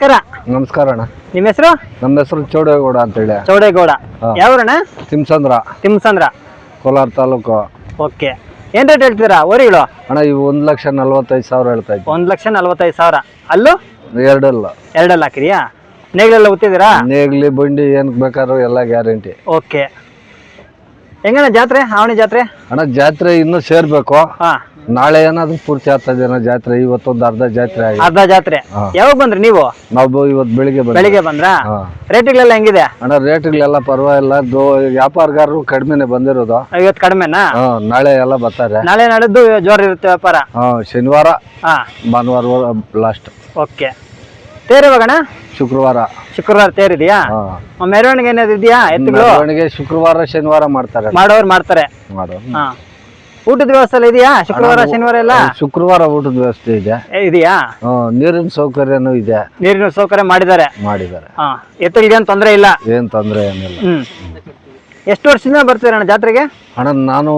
ನಮಸ್ಕಾರ. ನಮಸ್ಕಾರ ಅಣ್ಣ. ನಿಮ್ಮ ಹೆಸರು? ನಮ್ಮ ಹೆಸರು ಚೌಡೇಗೌಡ ಅಂತೇಳಿ. ಚೌಡೇಗೌಡ. ಹಾ. ಯಾವ್ರಣ್ಣ? ತಿಮ್ಸಂದ್ರ. ತಿಮ್ಸಂದ್ರ. ಕೋಲಾರ ತಾಲೂಕು. ಓಕೆ. ಏನ್ ರೇಟ್ ಹೇಳ್ತೀರಾ? ಓರಿಗಳು ಅಣ್ಣ ಇವು ಒಂದ್ ಲಕ್ಷ ನಲ್ವತ್ತೈದು ಸಾವಿರ ಹೇಳ್ತಾ ಇದ್ದೀವಿ ಒಂದ್ ಲಕ್ಷ ನಲ್ವತ್ತೈದು ಸಾವಿರ. ಅಲ್ಲೂ? ಎರಡಲ್ಲ. ಎರಡಲ್ಲ ಹಾಕಿದ್ಯಾ? ನೇಗ್ಲೆಲ್ಲ ಉತ್ತಿದ್ದೀರಾ? ನೇಗ್ಲಿ ಬಂಡಿ ಏನ್ ಬೇಕಾದ್ರೂ ಎಲ್ಲ ಗ್ಯಾರಂಟಿ. ಓಕೆ. ಹೆಂಗಣ್ಣ ಜಾತ್ರೆ? ಆವಣಿ ಜಾತ್ರೆ? ಅಣ್ಣ ಜಾತ್ರೆ ಇನ್ನೂ ಸೇರ್ಬೇಕು. ಹಾ. ನಾಳೆ ಏನಾದ್ರು ಪೂರ್ತಿ ಆಗ್ತದೆ ಅಣ್ಣ ಜಾತ್ರೆ ಇವತ್ತೊಂದು ಅರ್ಧ ಜಾತ್ರೆ ಆಗಿದೆ. ಅರ್ಧ ಜಾತ್ರೆ? ಯಾವಾಗ ಬಂದ್ರಿ ನೀವು? ನಾವು ಇವತ್ತು ಬೆಳಿಗ್ಗೆ ಬೆಳಿಗ್ಗೆ ಬಂದ್ರಾ? ಹಾ. ರೇಟ್ಗಳೆಲ್ಲ ಹೆಂಗಿದೆ? ಅಣ್ಣ ರೇಟ್ಗಳೆಲ್ಲ ಪರವಾಗಿಲ್ಲ. ದೋ ವ್ಯಾಪಾರಗಾರರು ಕಡಿಮೆನೆ ಬಂದಿರೋದು. ಇವತ್ತು ಕಡಿಮೆನಾ? ಹಾ ನಾಳೆ ಎಲ್ಲ ಬರ್ತಾರೆ. ನಾಳೆ ನಾಳಿದ್ದು ಜೋರ್ ಇರುತ್ತೆ ವ್ಯಾಪಾರ? ಹಾ ಶನಿವಾರ ಹಾ. ಭಾನುವಾರ ಲಾಸ್ಟ್ ಓಕೆ. ತೇರಿವಾಗಣ ಶುಕ್ರವಾರ. ಶುಕ್ರವಾರ ತೇರಿದೆಯಾ? ಹಾ. ಮೆರವಣಿಗೆ ಏನಾದ್ರು ಇದೆಯಾ ಎತ್ತುಗಳು? ಮೆರವಣಿಗೆ ಶುಕ್ರವಾರ ಶನಿವಾರ ಮಾಡ್ತಾರೆ. ಮಾಡೋರು ಮಾಡ್ತಾರೆ. ಹಾ. ಊಟದ ವ್ಯವಸ್ಥೆ ಎಲ್ಲ ಇದೆಯಾ? ಶುಕ್ರವಾರ ಶನಿವಾರ ಎಲ್ಲ? ಶುಕ್ರವಾರ ಊಟದ ವ್ಯವಸ್ಥೆ ಇದೆ. ಏ, ಇದೆಯಾ? ನೀರಿನ ಸೌಕರ್ಯನು ಇದೆ. ನೀರಿನ ಸೌಕರ್ಯ ಮಾಡಿದ್ದಾರೆ? ಮಾಡಿದ್ದಾರೆ. ಹಾ ಎತ್ತುಗಳಿಗೆ ಏನು ತೊಂದರೆ ಇಲ್ಲ? ಏನ್ ತೊಂದರೆ ಏನಿಲ್ಲ. ಹ್ಮ್. ಎಷ್ಟು ವರ್ಷದಿಂದ ಬರ್ತೀರಣ್ಣ ಜಾತ್ರೆಗೆ? ಅಣ್ಣ ನಾನು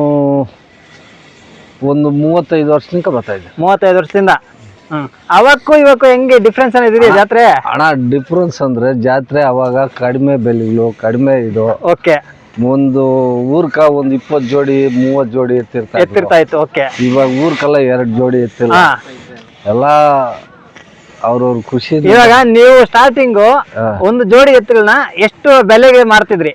ಒಂದು ಮೂವತ್ತೈದು ವರ್ಷದಿಂದ ಬರ್ತಾ ಇದ್ದೆ. ಮೂವತ್ತೈದು ವರ್ಷದಿಂದ? ಹ್ಮ್. ಅವಕ್ಕೂ ಇವಕ್ಕೂ ಹೆಂಗೆ ಡಿಫ್ರೆನ್ಸ್ ಅನ್ನೋದಿದೆಯಾ ಜಾತ್ರೆ? ಅಣ್ಣ ಡಿಫ್ರೆನ್ಸ್ ಅಂದ್ರೆ ಜಾತ್ರೆ ಅವಾಗ ಕಡಿಮೆ ಬೆಲೆಗಳು ಕಡಿಮೆ ಇದು. ಓಕೆ ಒಂದು ಊರ್ಕ ಒಂದು ಇಪ್ಪತ್ತು ಜೋಡಿ ಮೂವತ್ತು ಜೋಡಿ ಎತ್ತಿರ್ತಾ ಇದ್ವು. ಎತ್ತಿರ್ತಾ ಇತ್ತು ಓಕೆ. ಇವಾಗ ಊರ್ಕಲ್ಲ ಎರಡ್ ಜೋಡಿ ಎತ್ತಿಲ್ಲ. ಹಾ. ಎಲ್ಲ ಅವ್ರವ್ರ ಖುಷಿ ಇವಾಗ ನೀವು ಸ್ಟಾರ್ಟಿಂಗು ಒಂದು ಜೋಡಿ ಎತ್ತುಗಳನ್ನ ಎಷ್ಟು ಬೆಲೆಗೆ ಮಾರ್ತಿದ್ರಿ?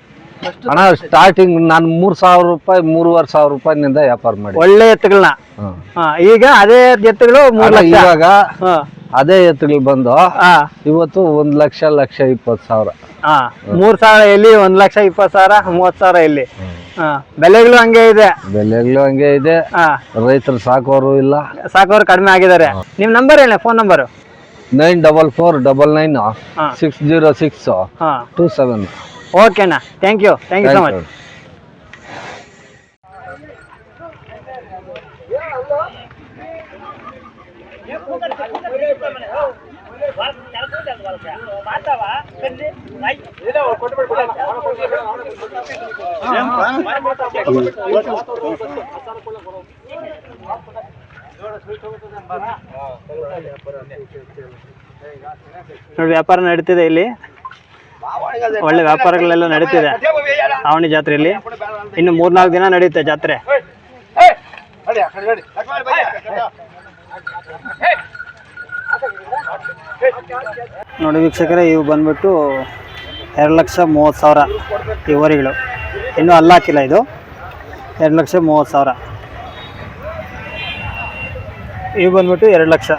ಅಣ್ಣ ಸ್ಟಾರ್ಟಿಂಗ್ ನಾನು ಮೂರ್ ಸಾವಿರ ರೂಪಾಯಿ ಮೂರುವರೆ ಸಾವಿರ ರೂಪಾಯಿನಿಂದ ವ್ಯಾಪಾರ ಮಾಡಿ ಒಳ್ಳೆ ಎತ್ತುಗಳನ್ನ ಹ್ಮ್. ಹಾ, ಈಗ ಅದೇ ಎತ್ತುಗಳು ಮೂರ್ ಅಣ್ಣ, ಲಕ್ಷ. ಇವಾಗ ಹಾ, ಅದೇ ಎತ್ತುಗಳು ಬಂದು ಹಾ, ಇವತ್ತು ಒಂದ್ ಲಕ್ಷ ಲಕ್ಷ ಇಪ್ಪತ್ತು ಸಾವಿರ. ಹಾ. ಮೂರ್ ಸಾವಿರ ಇಲ್ಲಿ ಒಂದ್ ಲಕ್ಷ ಇಪ್ಪತ್ ಸಾವಿರ ಮೂವತ್ ಸಾವಿರ ಎಲ್ಲಿ. ಹಾ, ಬೆಲೆಗಳು ಹಂಗೆ ಇದೆ. ಬೆಲೆಗಳು ಹಂಗೆ ಇದೆ. ಹಾ. ರೈತರು ಸಾಕೋರು ಇಲ್ಲ. ಸಾಕೋರು ಕಡಿಮೆ ಆಗಿದ್ದಾರೆ. ನಿಮ್ ನಂಬರ್ ಹೇಳಿ phone number nine double four double nine ಹಾ. ಸಿಕ್ಸ್ ಜೀರೋ ಸಿಕ್ಸ್ ಹಾ. Two seven. ಓಕೆನಾ thank you thank you so much ನೋಡಿ ವ್ಯಾಪಾರ ನಡೀತಿದೆ ಇಲ್ಲಿ ಒಳ್ಳೆ ವ್ಯಾಪಾರಗಳೆಲ್ಲ ನಡೀತಿದೆ ಆವಣಿ ಜಾತ್ರೆಯಲ್ಲಿ ಇನ್ನು ಮೂರ್ನಾಲ್ಕು ದಿನ ನಡೆಯುತ್ತೆ ಜಾತ್ರೆ ನೋಡಿ ವೀಕ್ಷಕರೇ, ಇವು ಬಂದ್ಬಿಟ್ಟು ಎರಡು ಲಕ್ಷ ಮೂವತ್ತು ಸಾವಿರ ಈ ಹೊರಿಗಳು ಇನ್ನೂ ಅಲ್ಲಾಕಿಲ್ಲ ಇದು. ಎರಡು ಲಕ್ಷ ಮೂವತ್ತು ಸಾವಿರ. ಇವು ಬಂದ್ಬಿಟ್ಟು ಎರಡು ಲಕ್ಷ.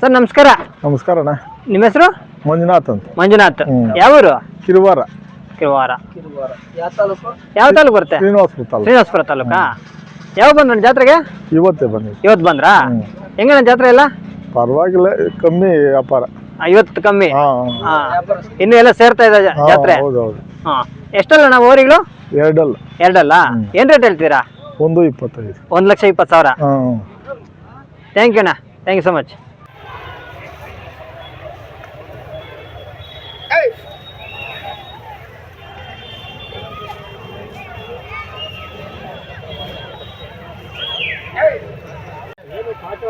ಸರ್ ನಮಸ್ಕಾರ. ನಮಸ್ಕಾರ ಅಣ್ಣ. ನಿಮ್ಮ ಹೆಸರು? ಮಂಜುನಾಥ್ ಅಂತ. ಮಂಜುನಾಥ್. ಹ್ಮ್. ಯಾವೂರು ಕಿರುವಾರ. ಕಿರುವಾರ. ಯಾವ ತಾಲೂಕು? ಬರುತ್ತೆ? ಶ್ರೀನಿವಾಸಪುರ ತಾಲೂಕು. ಶ್ರೀನಿವಾಸಪುರ ತಾಲೂಕಾ? ಯಾವ ಬಂದ್ರ ಜಾತ್ರೆಗೆ? ಇವತ್ತೇ ಬಂದ್ರಿ ಇವತ್ತು ಬಂದ್ರಾ? ಹ್ಮ್. ಹೆಂಗಣ್ಣ ಜಾತ್ರೆ ಎಲ್ಲ? ಪರವಾಗಿಲ್ಲ ಕಮ್ಮಿ ವ್ಯಾಪಾರ. ಆ, ಇವತ್ತು ಕಮ್ಮಿ? ಹಾ ಹಾ. ಇನ್ನು ಎಲ್ಲ ಸೇರ್ತಾ ಇದೆ ಜಾ- ಹಾ, ಜಾತ್ರೆ? ಹೌದು ಹೌದು ಹಾ. ಎಷ್ಟಲ್ಲ ನಾವು ಓರಿಗಳು? ಎರಡಲ್ಲ. ಎರಡಲ್ಲ? ಏನ್ ರೇಟ್ ಹೇಳ್ತೀರಾ? ಒಂದು ಇಪ್ಪತ್ತೈದು. ಒಂದ್ ಲಕ್ಷ ಇಪ್ಪತ್ತು ಸಾವಿರ. ಹಾಂ ಥ್ಯಾಂಕ್ ಯು ಅಣ್ಣ. ಥ್ಯಾಂಕ್ ಯು ಸೊ ಮಚ್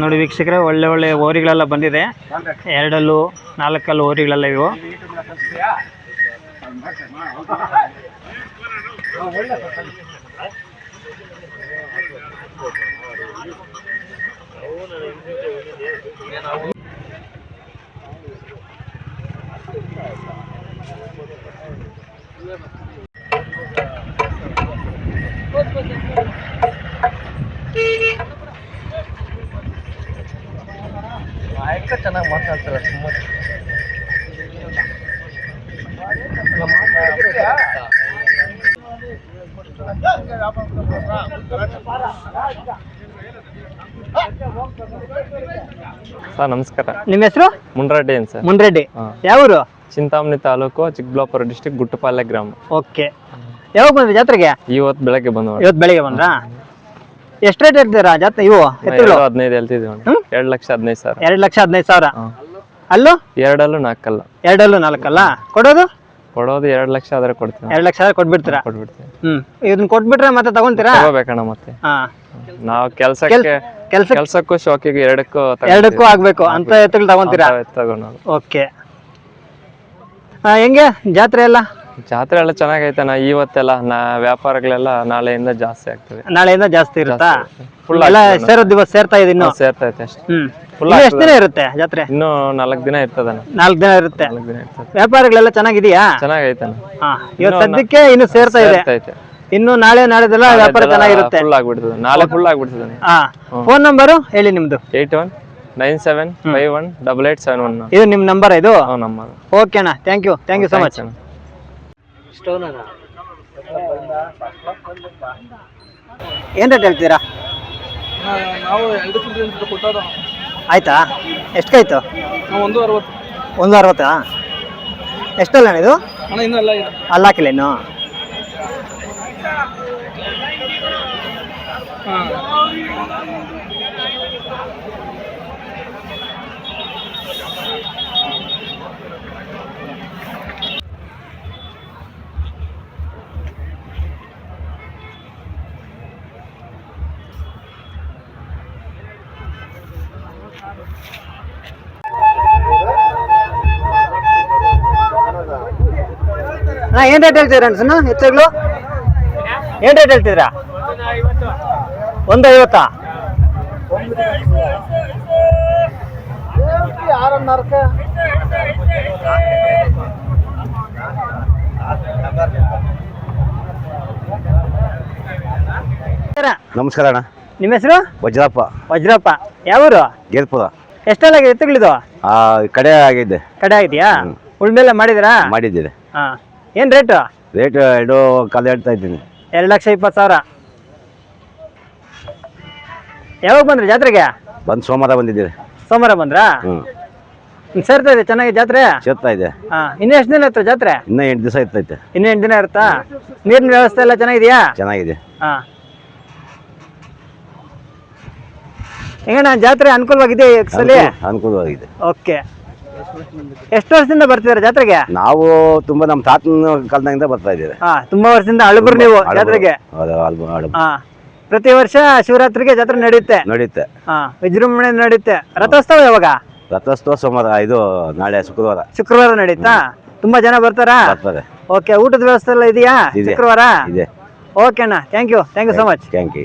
ನೋಡಿ ವೀಕ್ಷಕರೇ ಒಳ್ಳೆ ಒಳ್ಳೆ ಓರಿಗಳೆಲ್ಲ ಬಂದಿದೆ. ಎರಡಲ್ಲೂ ನಾಲ್ಕಲ್ಲೂ ಓರಿಗಳೆಲ್ಲ ಇವು. ಸರ್ ನಮಸ್ಕಾರ. ನಿಮ್ಮ ಹೆಸರು? ಮುನ್ರೆಡ್ಡಿ ಏನ್ ಸರ್. ಮುನ್ರೆಡ್ಡಿ. ಯಾವೂರು? ಚಿಂತಾಮಣಿ ತಾಲೂಕು ಚಿಕ್ಕಬಳ್ಳಾಪುರ ಡಿಸ್ಟಿಕ್ ಗುಟ್ಟಪಾಲೆ ಗ್ರಾಮ. ಓಕೆ. ಯಾವಾಗ ಬಂದ್ರಿ ಜಾತ್ರೆಗೆ? ಇವತ್ತು ಬೆಳಗ್ಗೆ ಬಂದು ಇವತ್ತು ಬೆಳಗ್ಗೆ ಬಂದ್ರಾ? ಎಷ್ಟು ರೇಟ್ ಹೇಳ್ತೀರಾ ಜಾತ್ರೆ ಇವು ಎತ್ತುಗಳು? ಎರಡು ಹದಿನೈದು ಹೇಳ್ತಿದ್ವಿ ಹ್ಮ್? ಎರಡು ಲಕ್ಷ ಹದಿನೈದು ಸಾವಿರ. ಎರಡು ಲಕ್ಷ ಹದಿನೈದು ಸಾವಿರ. ಅಲ್ಲೂ? ಎರಡಲ್ಲೂ ನಾಲ್ಕಲ್ಲ. ಎರಡಲ್ಲೂ ನಾಲ್ಕಲ್ಲ? ಕೊಡೋದು? ಕೊಡೋದು ಎರಡು ಲಕ್ಷ ಆದ್ರೆ ಕೊಡ್ತೀವಿ. ಎರಡು ಲಕ್ಷ ಆದ್ರೆ ಕೊಟ್ಬಿಡ್ತೀರಾ? ಕೊಟ್ಬಿಡ್ತೀವಿ. ಹ್ಮ್. ಇದನ್ನ ಕೊಟ್ಬಿಟ್ರೆ ಮತ್ತೆ ತಗೊಂತೀರಾ ತಗೋಬೇಕಣ್ಣ ಮತ್ತೆ. ಹಾ. ನಾವು ಕೆಲ್ಸಕ್ಕೆ ಕೆಲ್ಸ ಕೆಲ್ಸಕ್ಕೂ ಶೋಕಿಗೆ ಎರಡಕ್ಕೂ ಎರಡಕ್ಕೂ ಆಗ್ಬೇಕು. ಅಂತ ಎತ್ತುಗಳು ತಗೊಂತೀರಾ ತಗೊಂಡು ಓಕೆ. ಹೆಂಗೆ? ಜಾತ್ರೆ ಎಲ್ಲ? ಜಾತ್ರೆ ಎಲ್ಲ ಚೆನ್ನಾಗೈತಣ್ಣ ಇವತ್ತೆಲ್ಲ ನಾ ವ್ಯಾಪಾರಗಳೆಲ್ಲ ನಾಳೆಯಿಂದ ಜಾಸ್ತಿ ಆಗ್ತದೆ. ನಾಳೆಯಿಂದ ಜಾಸ್ತಿ ಇರುತ್ತಾ? ಫುಲ್ ಎಲ್ಲ ಸೇರೋ ದಿವಸ ಸೇರ್ತಾ ಇದೆ ಇನ್ನು? ಸೇರ್ತೈತೆ ಅಷ್ಟೇ. ಹ್ಮ್. Full ಇನ್ನು ಎಷ್ಟು ದಿನ ಇರುತ್ತೆ ಜಾತ್ರೆ? ಇನ್ನು ನಾಲ್ಕು ದಿನ ಇರ್ತದಣ್ಣ ನಾಲ್ಕು ದಿನ ಇರುತ್ತೆ. ನಾಲ್ಕು ದಿನ ಇರ್ತದೆ. ವ್ಯಾಪಾರಗಳೆಲ್ಲ ಚೆನ್ನಾಗಿದೆಯಾ? ಚೆನ್ನಾಗೈತಣ್ಣ ಹಾ ಇವತ್ತು ಸದ್ಯಕ್ಕೆ ಇನ್ನು ಸೇರ್ತಾ ಇದೆ. ಇನ್ನು ನಾಳೆ ನಾಳೆದೆಲ್ಲ ವ್ಯಾಪಾರ ಚೆನ್ನಾಗಿರುತ್ತೆ. ಫುಲ್ ಆಗ್ಬಿಡ್ತದೆ. ನಾಳೆ ಫುಲ್ ಆಗ್ಬಿಡ್ತದೆ ಹಾ. ಫೋನ್ ನಂಬರು ಹೇಳಿ ನಿಮ್ದು. Eight one nine seven five one double eight seven one ಇದು ನಿಮ್ ನಂಬರ್ ಇದು? ನಮ್ಮ ಓಕೆ ಅಣ್ಣ. Thank you thank you so much ಏನ್ ರೇಟ್ ಹೇಳ್ತೀರಾ? ಆಯ್ತಾ? ಎಷ್ಟಾಯ್ತು ಒಂದು ಅರವತ್ತು. ಒಂದು ಅರವತ್ತಾ? ಎಷ್ಟಲ್ಲ ಅಣ್ಣ ಇದು? ಇನ್ನೆಲ್ಲ ಇದೆ ಅಲ್ಲ ಹಾಕಿಲ್ಲ ಇನ್ನು? ಹಾಂ. ಅಣ್ಣ ಏನ್ ರೇಟ್ ಹೇಳ್ತೀರಾ ಅಣ್ಣ ಎತ್ತುಗಳು ಏನ್ ರೇಟ್ ಹೇಳ್ತಿದ್ರಾ ಒಂದು ಐವತ್ತಾ ನಮಸ್ಕಾರ ಅಣ್ಣ. ನಿಮ್ಮ ಹೆಸರು? ವಜ್ರಪ್ಪ. ವಜ್ರಪ್ಪ. ಯಾವೂರು ಗೇರ್ಪುರ ಎಷ್ಟೆಲ್ಲ ಎತ್ತುಗಳಿದು ಆ ಕಡೆ ಆಗಿದೆ. ಕಡೆ ಆಗಿದೆಯಾ? ಉಳ್ಮೆಲ್ಲ ಮಾಡಿದಿರಾ ಮಾಡಿದ್ದೀರಿ. ಹಾ. ಏನ್ ರೇಟು ರೇಟ್ ಎರಡು ಕಾಲ ಹೇಳ್ತಾ ಇದ್ದೀನಿ. ಎರಡು ಲಕ್ಷ ಇಪ್ಪತ್ತು ಸಾವಿರ. ಯಾವಾಗ ಬಂದ್ರಿ ಜಾತ್ರೆಗೆ? ಬಂದು ಸೋಮವಾರ ಬಂದಿದ್ದೀರಿ. ಸೋಮವಾರ ಬಂದ್ರಾ? ಹ್ಞೂ ಸೇರ್ತಾ ಇದೆ ಚೆನ್ನಾಗಿ ಜಾತ್ರೆ? ಸೇರ್ತಾ ಇದೆ. ಹಾ ಇನ್ನು ಎಷ್ಟು ದಿನ ಇರ್ತಾರೆ ಜಾತ್ರೆ? ಇನ್ನೂ ಎಂಟು ದಿವಸ ಇರ್ತೈತೆ ಇನ್ನ ಎಂಟು ದಿನ ಇರುತ್ತಾ? ನೀರಿನ ವ್ಯವಸ್ಥೆ ಎಲ್ಲ ಚೆನ್ನಾಗಿದೆಯಾ? ಚೆನ್ನಾಗಿದೆ. ಹಾ. ಹೆಂಗಣ್ಣ ಜಾತ್ರೆ ಅನುಕೂಲವಾಗಿದೆ ಈ ಸಲ? ಅನುಕೂಲವಾಗಿದೆ. ಓಕೆ. ಎಷ್ಟು ವರ್ಷದಿಂದ ಬರ್ತಿದ್ದಾರೆ ಜಾತ್ರೆಗೆ? ನಾವು ತುಂಬಾ ನಮ್ಮ ತಾತನ ಕಾಲದಿಂದ ಬರ್ತಾ ಇದ್ದೀವಿ. ಹಾ ತುಂಬಾ ವರ್ಷದಿಂದ ಅಳುಬರು ನೀವು ಜಾತ್ರೆಗೆ. ಹಾ ಪ್ರತಿ ವರ್ಷ ಶಿವರಾತ್ರಿಗೆ ಜಾತ್ರೆ ನಡೆಯುತ್ತೆ? ನಡೆಯುತ್ತೆ. ಹಾ ವಿಜೃಂಭಣೆ ನಡೆಯುತ್ತೆ. ರಥೋತ್ಸವ ಯಾವಾಗ? ರಥೋತ್ಸವ ಸೋಮವಾರ ಇದು ನಾಳೆ ಶುಕ್ರವಾರ. ಶುಕ್ರವಾರ ನಡೀತಾ ತುಂಬಾ ಜನ ಬರ್ತಾರಾ? ಓಕೆ ಊಟದ ವ್ಯವಸ್ಥೆ ಎಲ್ಲ ಇದೆಯಾ ಇದೆ. ಶುಕ್ರವಾರ? ಇದೆ. ಓಕೆ ಅಣ್ಣ thank you thank you so much thank you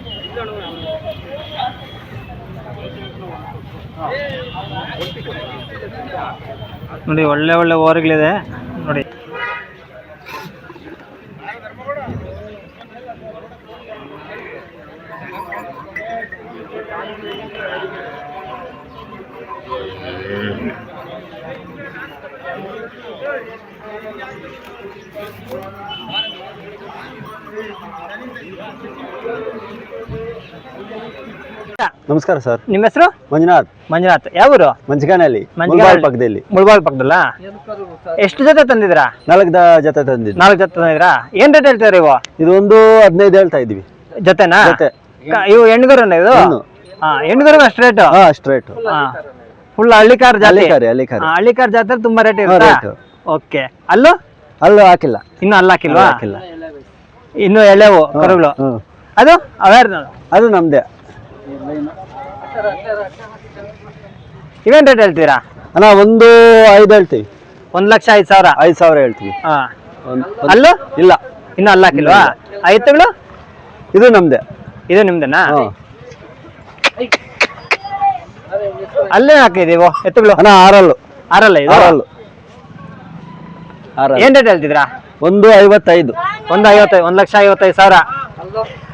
ನೋಡಿ ಒಳ್ಳೆ ಒಳ್ಳೆ ಓರ್ಗಳಿದೆ ನೋಡಿ ನಮಸ್ಕಾರ ಸರ್. ನಿಮ್ಮ ಹೆಸರು? ಮಂಜುನಾಥ್. ಮಂಜುನಾಥ್. ಯಾವೂರು ಮಂಜಗಾನಲ್ಲಿ ಮಂಚಗಾನಹಳ್ಳಿ. ಪಕ್ಕದಲ್ಲಿ. ಮುಳ್ಬಾಳ್ ಪಕ್ಕದಲ್ಲ? ಎಷ್ಟು ಜೊತೆ ತಂದಿದ್ರಾ ನಾಲ್ಕು ಜೊತೆ ತಂದಿದ್ರಿ ನಾಲ್ಕು ಜೊತೆ ತಂದಿದ್ರಾ ಏನ್ ರೇಟ್ ಹೇಳ್ತೀರಾ ಇವು ಇದೊಂದು ಒಂದು ಹದಿನೈದು ಹೇಳ್ತಾ ಇದೀವಿ ಜೊತೆನಾ? ಜೊತೆ. ಇವು ಹೆಣ್ಗರ ಇದು? ಹೆಣ್ಗರ ಹಾ ಹೆಣ್ಗರು ಅಷ್ಟು ರೇಟ್ ಹಾ ಫುಲ್ ಹಳ್ಳಿಕಾರ್ ಜಾತಿ? ಹಳ್ಳಿಕಾರಿ ಜಾತ್ರೆ ತುಂಬಾ ರೇಟ್ ಇರುತ್ತಾ. ಓಕೆ. ಅಲ್ಲೂ? ಅಲ್ಲೂ ಹಾಕಿಲ್ಲ. ಇನ್ನು ಅಲ್ಲ ಹಾಕಿಲ್ವಾ? ಹಾಕಿಲ್ಲ. ಇನ್ನು ಎಳೆವು ಕರುಗಳು. ಹ್ಮ್. ಅದು ಅವ್ಯಾರ್ದು ಅದು ನಮ್ದೆ. ಇವೇನ್ ರೇಟ್ ಹೇಳ್ತೀರಾ? ಅಣ್ಣ ಒಂದು ಐದು ಹೇಳ್ತೀವಿ. ಒಂದ್ ಲಕ್ಷ ಐದ್ ಸಾವಿರ? ಐದು ಸಾವಿರ ಹೇಳ್ತೀವಿ. ಹಾ. ಒಂದ್- ಒಂದ್- ಅಲ್ಲೂ? ಇಲ್ಲ. ಇನ್ನು ಅಲ್ಲ ಹಾಕಿಲ್ವಾ? ಐತಗಳು ಇದು ನಮ್ದೆ. ಇದು ನಿಮ್ದೇನಾ? ಹಾ. ಅಲ್ಲೇ ಹಾಕಿದೀವೋ ಎತ್ತುಗಳು ಅಣ್ಣ ಆರಲ್ಲು. ಆರಲ್ಲ ಇದು? ಆರಲ್ಲು. ಏನ್ ರೇಟ್ ಹೇಳ್ತಿದ್ರಾ ಒಂದು ಐವತ್ತೈದು. ಒಂದು ಐವತ್ತೈದು ಒಂದ್ ಲಕ್ಷ ಐವತ್ತೈದು ಸಾವಿರ.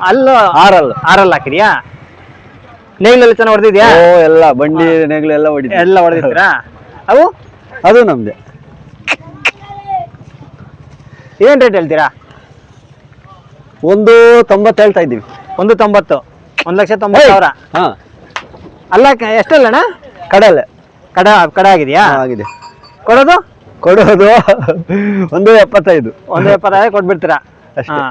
ಅಲ್ಲೂ ಆರಲ್ಲ. ಆರಲ್ಲ ಹಾಕಿದ್ಯಾ? ನೇಗಿಲಲ್ಲಿ ಚೆನ್ನಾಗಿ ಹೊಡೆದಿದ್ಯಾ? ಓ ಎಲ್ಲ ಬಂಡಿ ನೇಗಿಲು ಎಲ್ಲ ಹೊಡಿತೀವಿ ಎಲ್ಲ ಹೊಡೆದಿದ್ದೀರಾ? ಅವು? ಅದು ನಮ್ದೆ. ಏನ್ ರೇಟ್ ಹೇಳ್ತೀರಾ? ಒಂದು ತೊಂಬತ್ತು ಹೇಳ್ತಾ ಇದ್ದೀವಿ. ಒಂದು ತೊಂಬತ್ತು. ಒಂದ್ ಲಕ್ಷ ತೊಂಬತ್ತು ಸಾವಿರ. ಹಾ. ಅಲ್ಲ ಎಷ್ಟಲ್ಲಣ್ಣ? ಕಡಲೆ. ಕಡ ಕಡ ಆಗಿದೆಯಾ? ಆಗಿದೆ. ಕೊಡೋದು? ಕೊಡೋದು ಒಂದು ಎಪ್ಪತ್ತೈದು. ಒಂದು ಎಪ್ಪತ್ತೈದು ಕೊಟ್ಬಿಡ್ತೀರಾ? ಅಷ್ಟೇ. ಹಾ.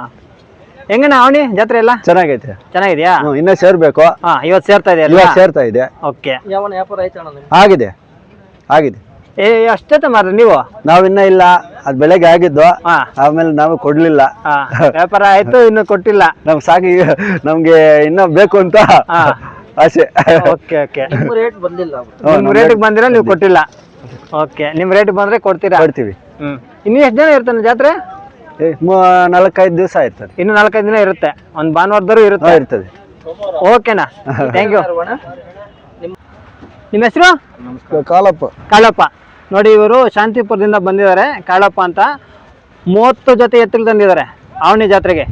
ಹೆಂಗಣ್ಣ ಅವನಿ ಜಾತ್ರೆ ಎಲ್ಲ? ಚೆನ್ನಾಗೈತೆ. ಚೆನ್ನಾಗಿದ್ಯಾ? ಹ್ಮ್, ಇನ್ನ ಸೇರ್ಬೇಕು. ಹಾ ಇವತ್ತು ಸೇರ್ತಾ ಇದೆ ಸೇರ್ತಾ ಇದೆ. ಓಕೆ. ಯಾವನ ವ್ಯಾಪಾರ ಆಯ್ತಣ್ಣ ನಿಮ್ಗೆ ಆಗಿದೆ. ಆಗಿದೆ. ಏ ಅಷ್ಟೇ ಮಾರ್ರಿ ನೀವು? ನಾವಿನ್ನ ಇಲ್ಲ. ಅದ್ ಬೆಳಗ್ಗೆ ಆಗಿದ್ದು. ಹಾ. ಆಮೇಲೆ ನಾವು ಕೊಡ್ಲಿಲ್ಲ. ಹಾ ವ್ಯಾಪಾರ ಆಯ್ತು ಇನ್ನು ಕೊಟ್ಟಿಲ್ಲ. ನಮ್ ಸಾಕಿ ನಮ್ಗೆ ಇನ್ನ ಬೇಕು ಅಂತ ಹಾ. ಆಸೆ. Okay okay. ರೇಟ್ ಬಂದಿಲ್ಲ ಹ್ಮ್, ನಿಮ್ ರೇಟಿಗೆ ಬಂದಿರ ನೀವು ಕೊಟ್ಟಿಲ್ಲ. ಓಕೆ ನಿಮ್ ರೇಟ್ ಬಂದ್ರೆ ಕೊಡ್ತೀರಾ? ಕೊಡ್ತೀವಿ. ಹ್ಮ್. ಇನ್ನು ಎಷ್ಟು ದಿನ ಇರ್ತಾನೆ ಜಾತ್ರೆ? ನಾಲ್ಕೈದು ದಿವಸ ಇರ್ತದೆ ಇನ್ನು ನಾಲ್ಕೈದು ದಿನ ಇರುತ್ತೆ. ಒಂದು ಭಾನುವಾರದವರು ಇರುತ್ತೆ. ಇರ್ತದೆ. ಓಕೆನಾ ಥ್ಯಾಂಕ್ ಯು ನಿಮ್ಮ ಹೆಸರು? ಕಾಲಪ್ಪ ಕಾಳಪ್ಪ. ನೋಡಿ ಇವರು ಶಾಂತಿಪುರದಿಂದ ಬಂದಿದ್ದಾರೆ. ಕಾಳಪ್ಪ ಅಂತ ಮೂವತ್ತು ಜೊತೆ ಎತ್ತುಗಳು ತಂದಿದ್ದಾರೆ ಅವನಿ ಜಾತ್ರೆಗೆ.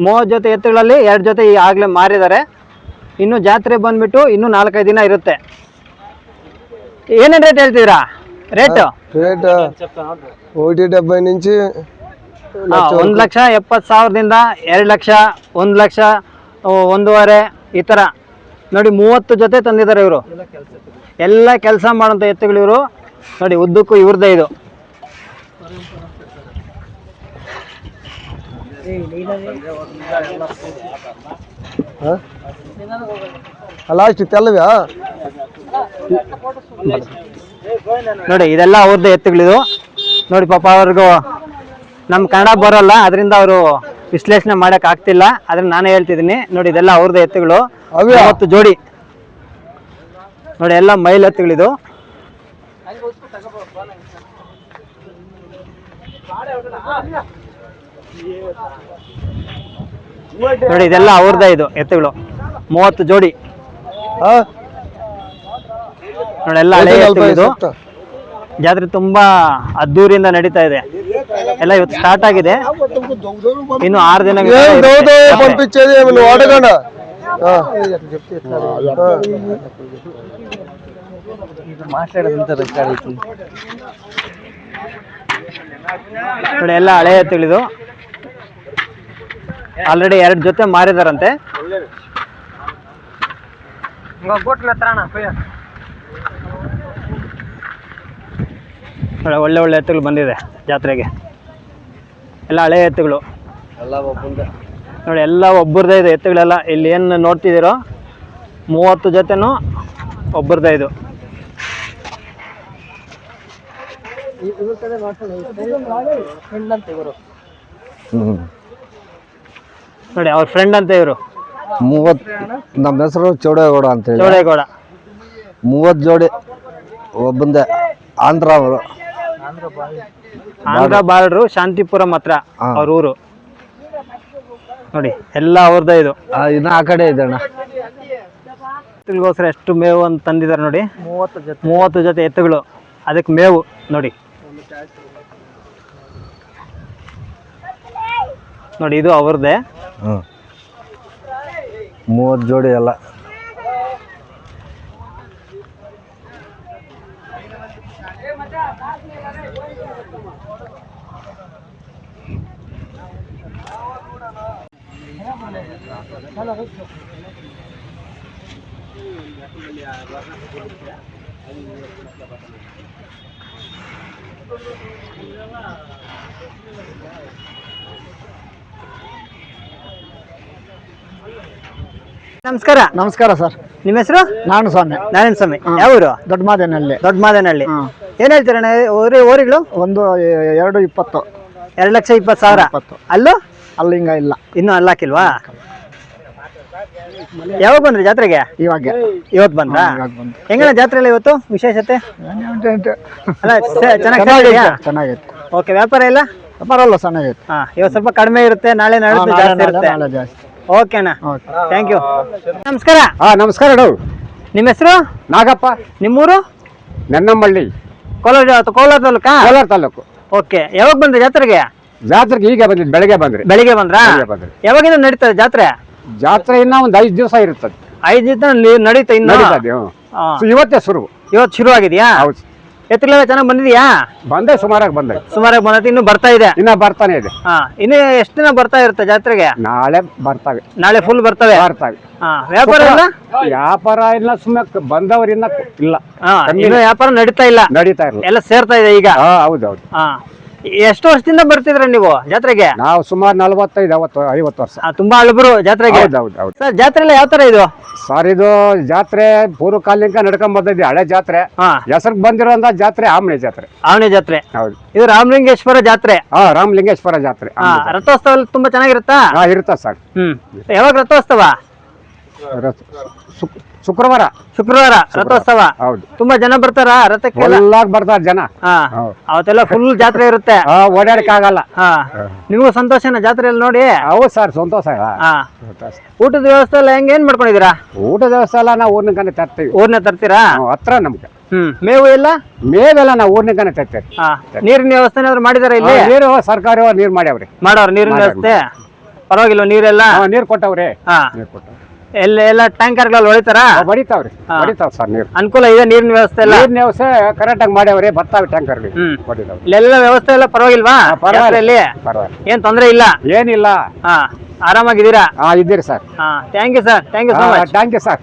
ಮೂವತ್ತು ಜೊತೆ ಎತ್ತುಗಳಲ್ಲಿ ಎರಡು ಜೊತೆ ಆಗಲೇ ಮಾರಿದ್ದಾರೆ. ಇನ್ನು ಜಾತ್ರೆ ಬಂದ್ಬಿಟ್ಟು ಇನ್ನೂ ನಾಲ್ಕೈದು ದಿನ ಇರುತ್ತೆ. ಏನೇನು ರೇಟ್ ಹೇಳ್ತಿದ್ದೀರಾ ರೇಟು రేట్ ఒకటి డెబ్బై నుంచి ಒಂದು ಲಕ್ಷ ಎಪ್ಪತ್ತು ಸಾವಿರದಿಂದ ಎರಡು ಲಕ್ಷ ಒಂದು ಲಕ್ಷ ಆ, ಒಂದೂವರೆ ಈ ಥರ ನೋಡಿ ಮೂವತ್ತು ಜೊತೆ ತಂದಿದ್ದಾರೆ ಇವರು ಎಲ್ಲ ಕೆಲಸ ಮಾಡೋಂಥ ಎತ್ತುಗಳು ಇವರು ನೋಡಿ ಉದ್ದಕ್ಕೂ ಇವ್ರದ್ದೇ ಇದು లాస్ట్ తెల్లవా ನೋಡಿ ಇದೆಲ್ಲ ಅವ್ರದ್ದು ಎತ್ತುಗಳಿದು. ನೋಡಿ ಪಾಪ ಅವ್ರಿಗೂ ನಮ್ಮ ಕನ್ನಡ ಬರೋಲ್ಲ ಅದರಿಂದ ಅವರು ವಿಶ್ಲೇಷಣೆ ಮಾಡಕ್ ಆಗ್ತಿಲ್ಲ. ಆದ್ರೆ ನಾನೇ ಹೇಳ್ತಿದ್ದೀನಿ. ನೋಡಿ ಇದೆಲ್ಲ ಅವ್ರದ್ದು ಎತ್ತುಗಳು. ಅವತ್ತು ಜೋಡಿ. ನೋಡಿ ಎಲ್ಲ ಮೈಲ್ ಎತ್ತುಗಳಿದು. ನೋಡಿ ಇದೆಲ್ಲ ಅವ್ರದ ಇದು ಎತ್ತುಗಳು. ಮೂವತ್ತು ಜೋಡಿ. ನೋಡೆಲ್ಲ ಹಳೆ ಇದು. ಜಾತ್ರೆ ತುಂಬಾ ಅದ್ದೂರಿಯಿಂದ ನಡೀತಾ ಇದೆ. ಎಲ್ಲ ಇವತ್ತು ಸ್ಟಾರ್ಟ್ ಆಗಿದೆ. ಇನ್ನು ಆರು ದಿನ ನೋಡಿ ಎಲ್ಲ ಹಳೆಯ ತಿಳಿದು ಆಲ್ರೆಡಿ ಎರಡು ಜೊತೆ ಮಾರಿದಾರಂತೆ. ಒಳ್ಳೆ ಒಳ್ಳೆ ಎತ್ತುಗಳು ಬಂದಿದೆ ಜಾತ್ರೆಗೆ. ಎಲ್ಲ ಹಳೆ ಎತ್ತುಗಳು. ನೋಡಿ ಎಲ್ಲ ಒಬ್ಬರದೇ ಇದೆ ಎತ್ತುಗಳೆಲ್ಲ. ಇಲ್ಲಿ ಏನು ನೋಡ್ತಿದ್ದೀರೋ ಮೂವತ್ತು ಜೊತೆನೂ ಒಬ್ಬರದೇ ಇದು. ನೋಡಿ ಅವ್ರ ಫ್ರೆಂಡ್ ಅಂತ ಇವರು. ಮೂವತ್ ನಮ್ಮ ಹೆಸರು ಚೌಡೇಗೌಡ ಅಂತ ಹೇಳಿ ಚೌಡೇಗೌಡ. ಮೂವತ್ತು ಜೋಡಿ ಒಬ್ಬಂದೆ. ಆಂಧ್ರ ಅವರು. ಆಂಧ್ರ ಬಾರ್ಡ್ರು ಶಾಂತಿಪುರಂ ಹತ್ರ. ಅವ್ರ ಊರು. ನೋಡಿ ಎಲ್ಲ ಅವ್ರದ್ದೇ ಇದು. ಆ, ಇನ್ನ ಆ ಕಡೆ ಇದೆ ಅಣ್ಣ. ಎತ್ತುಗಳಿಗೋಸ್ಕರ ಎಷ್ಟು ಮೇವು ಅಂತ ತಂದಿದ್ದಾರೆ ನೋಡಿ. ಮೂವತ್ತು ಜೊತೆ. ಮೂವತ್ತು ಜೊತೆ ಎತ್ತುಗಳು. ಅದಕ್ಕೆ ಮೇವು ನೋಡಿ. ನೋಡಿ ಇದು ಅವ್ರದ್ದೇ ಮೂವತ್ತು ಜೋಡಿ ಎಲ್ಲ. ನಮಸ್ಕಾರ. ನಮಸ್ಕಾರ ಸರ್. ನಿಮ್ಮ ಹೆಸರು? ನಾನು ಸ್ವಾಮಿ. ನಾರಾಯಣ ಸ್ವಾಮಿ. ಯಾವ ಊರು? ದೊಡ್ಡ ಮಾದೇನಹಳ್ಳಿ ದೊಡ್ಡ ಮಾದನಹಳ್ಳಿ ಏನ್ ಹೇಳ್ತೀರಣ್ಣ ಓರಿ ಓರಿಗಳು ಒಂದು ಎರಡು ಇಪ್ಪತ್ತು. ಎರಡು ಲಕ್ಷ ಇಪ್ಪತ್ತು ಸಾವಿರ. ಅಲ್ಲೂ? ಅಲ್ಲಿ ಹಿಂಗ ಇಲ್ಲ. ಇನ್ನು ಅಲ್ಲಾಕಿಲ್ವಾ ಯಾವಾಗ ಬಂದ್ರಿ ಜಾತ್ರೆಗೆ? ಇವಾಗ. ಇವತ್ತು ಬಂದ್ರಾ? ಹೆಂಗಣ್ಣ ಜಾತ್ರೆ ಎಲ್ಲ ಇವತ್ತು ವಿಶೇಷತೆ? ಅಲ್ಲ ಚೆನ್ನಾಗೈತೆ ಚೆನ್ನಾಗೈತೆ ಓಕೆ ವ್ಯಾಪಾರ ಇಲ್ಲ ಬರಲ್ಲ ಚೆನ್ನಾಗೈತೆ ಹಾ ಇವತ್ತು ಸ್ವಲ್ಪ ಕಡಿಮೆ ಇರುತ್ತೆ ನಾಳೆ ನಾಳೆ ನಾಳೆ ಜಾಸ್ತಿ ಇರುತ್ತೆ. ನಾಳೆ ಜಾಸ್ತಿ. ಓಕೆ ಅಣ್ಣ. ಥ್ಯಾಂಕ್ ಯು ನಮಸ್ಕಾರ. ಹಾ ನಮಸ್ಕಾರ ಡೌ. ನಿಮ್ಮ ಹೆಸರು? ನಾಗಪ್ಪ. ನಿಮ್ಮೂರು? ನೆನ್ನಮಳ್ಳಿ ಕೋಲಾರ ಕೋಲಾರ ತಾಲೂಕಾ? ಕೋಲಾರ ತಾಲೂಕು. ಓಕೆ ಯಾವಾಗ ಬಂದ್ರಿ ಜಾತ್ರೆಗೆ? ಜಾತ್ರೆಗೆ ಈಗ ಬಂದಿದ್ದು ಬೆಳಗ್ಗೆ ಬಂದ್ರಿ. ಬೆಳಿಗ್ಗೆ ಬಂದ್ರಾ? ಬೆಳಿಗ್ಗೆ ಬಂದ್ರಿ. ಯಾವಾಗಿಂದ ನಡೀತದೆ ಜಾತ್ರೆ? ಜಾತ್ರೆ ಇನ್ನ ಒಂದು ಐದು ದಿವಸ ಇರುತ್ತದೆ. ಐದು ದಿವಸ ನಡೀತಾ ಇನ್ನು? ನಡೀತದೆ ಇವತ್ತೇ ಶುರು. ಇವತ್ತು ಶುರು ಆಗಿದೆಯಾ ಹೌದು. ಎತ್ತುಗಳೆಲ್ಲ ಚೆನ್ನಾಗಿ ಬಂದಿದ್ಯಾ? ಬಂದೆ ಸುಮಾರಾಗಿ ಬಂದೆ. ಸುಮಾರಾಗಿ ಬಂದೈತಿ ಇನ್ನು ಬರ್ತಾ ಇದೆ? ಇನ್ನ ಬರ್ತಾನೆ ಇದೆ. ಹಾ ಇನ್ನು ಎಷ್ಟು ದಿನ ಬರ್ತಾ ಇರುತ್ತೆ ಜಾತ್ರೆಗೆ? ನಾಳೆ ಬರ್ತವೆ. ನಾಳೆ ಫುಲ್ ಬರ್ತವೆ? ಬರ್ತವೆ. ಹಾ ವ್ಯಾಪಾರ ಇಲ್ಲ? ವ್ಯಾಪಾರ ಇಲ್ಲ ಸುಮ್ಮನೆ ಬಂದವರಿಂದ ಇಲ್ಲ. ಹಾ ಇನ್ನು ವ್ಯಾಪಾರ ನಡೀತಾ ಇಲ್ಲ. ನಡೀತಾ ಇಲ್ಲ. ಎಲ್ಲ ಸೇರ್ತಾ ಇದೆ ಈಗ? ಹಾ ಹೌದೌದು. ಹಾ. ಎಷ್ಟು ವರ್ಷದಿಂದ ಬರ್ತಿದ್ರ ನೀವು ಜಾತ್ರೆಗೆ? ನಾವು ಸುಮಾರು ನಲವತ್ತೈದು ಅವತ್ತು ಐವತ್ತು ವರ್ಷ. ಆ, ತುಂಬಾ ಹಳಬರು ಜಾತ್ರೆಗೆ? ಹೌದು ಸರ್ ಜಾತ್ರೆ ಎಲ್ಲ ಯಾವ ತರ ಇದು? ಸರ್ ಇದು ಜಾತ್ರೆ ಪೂರ್ವ ಕಾಲಿಂಕ ನಡ್ಕೊಂಡ್ ಬಂದಿದ್ದೆ ಹಳೆ ಜಾತ್ರೆ. ಹಾ. ಬಂದಿರೋ ಬಂದಿರೋಂಥ ಜಾತ್ರೆ ಆಮಣಿ ಜಾತ್ರೆ. ಆವಣಿ ಜಾತ್ರೆ. ಹೌದು. ಇದು ರಾಮಲಿಂಗೇಶ್ವರ ಜಾತ್ರೆ. ಹಾ ರಾಮಲಿಂಗೇಶ್ವರ ಜಾತ್ರೆ. ಹಾ ರಥೋತ್ಸವ ಎಲ್ಲ ತುಂಬಾ ಚೆನ್ನಾಗಿರುತ್ತಾ? ಹಾ ಇರುತ್ತ ಸರ್. ಹ್ಮ್. ಯಾವಾಗ ರಥೋತ್ಸವ? ರಥ- ಶುಕ್- ಶುಕ್ರವಾರ ಶುಕ್ರವಾರ ರಥೋತ್ಸವ. ಹೌದು. ತುಂಬಾ ಜನ ಬರ್ತಾರ ಎಲ್ಲಾಗ್ ಬರ್ತಾರ ಜನ. ಹಾ ಹೌದು. ಅವತ್ತೆಲ್ಲ ಫುಲ್ ಜಾತ್ರೆ ಇರುತ್ತೆ. ಓಡಾಡಕ್ ಆಗಲ್ಲ ಹಾ. ನಿಮಗೂ ಸಂತೋಷನ ಜಾತ್ರೆಯಲ್ಲಿ ನೋಡಿ? ಹೌದು ಸರ್ ಸಂತೋಷ ಹಾ. ಊಟದ ವ್ಯವಸ್ಥೆ ಎಲ್ಲ ಹೆಂಗ್ ಏನ್ ಮಾಡ್ಕೊಂಡಿದೀರಾ ಊಟದ ವ್ಯವಸ್ಥೆ ಎಲ್ಲ ನಾವು ಊರ್ನ ಕನೆ ತರ್ತೀವಿ. ಊರ್ನ ತರ್ತೀರಾ? ನಾವು ಹತ್ರ ನಮ್ಗೆ. ಹ್ಮ್ ಮೇವು ಇಲ್ಲ ಮೇವೆಲ್ಲ ನಾವು ಊರ್ನ ಕನೆ ತರ್ತೇವೆ. ಹಾ. ನೀರಿನ ವ್ಯವಸ್ಥೆ ಏನಾದ್ರು ಮಾಡಿದಾರ ಇಲ್ಲಿ? ನೀರು ಸರ್ಕಾರಿ ನೀರು ಮಾಡ್ಯಾವ್ರಿ. ಮಾಡೋರು ನೀರಿನ ವ್ಯವಸ್ಥೆ? ಪರವಾಗಿಲ್ವ ನೀರೆಲ್ಲ? ನೀರು ನೀರ್ ಕೊಟ್ಟವ್ರಿ. ಹಾ. ನೀರ್ ಕೊಟ್ಟವ್ರಿ. ಎಲ್ಲ ಟ್ಯಾಂಕರ್ಗಳಲ್ಲಿ ಟ್ಯಾಂಕರ್ಗಳು ಹೊಳಿತಾರ ಹಾ, ಹೊಡಿತಾವ್ ಸರ್ ನೀರು. ಅನುಕೂಲ ಇದೆ ನೀರಿನ ವ್ಯವಸ್ಥೆ ಎಲ್ಲ? ನೀರಿನ ವ್ಯವಸ್ಥೆ ಕರೆಕ್ಟ್ ಆಗಿ ಮಾಡ್ಯಾವ್ರಿ ಬರ್ತಾವೆ ಟ್ಯಾಂಕರ್ ಹ್ಮ್. ಇಲ್ಲೆಲ್ಲ ವ್ಯವಸ್ಥೆ ಎಲ್ಲ ಪರವಾಗಿಲ್ವಾ? ಪರವಾಗಿಲ್ಲ. ಏನ್ ತೊಂದ್ರೆ ಇಲ್ಲ? ಏನಿಲ್ಲ. ಹಾ ಆರಾಮಾಗಿದ್ದೀರಾ? ಹಾ ಇದ್ದೀರಿ ಸರ್. ಹಾ thank you sir thank you so much thank you sir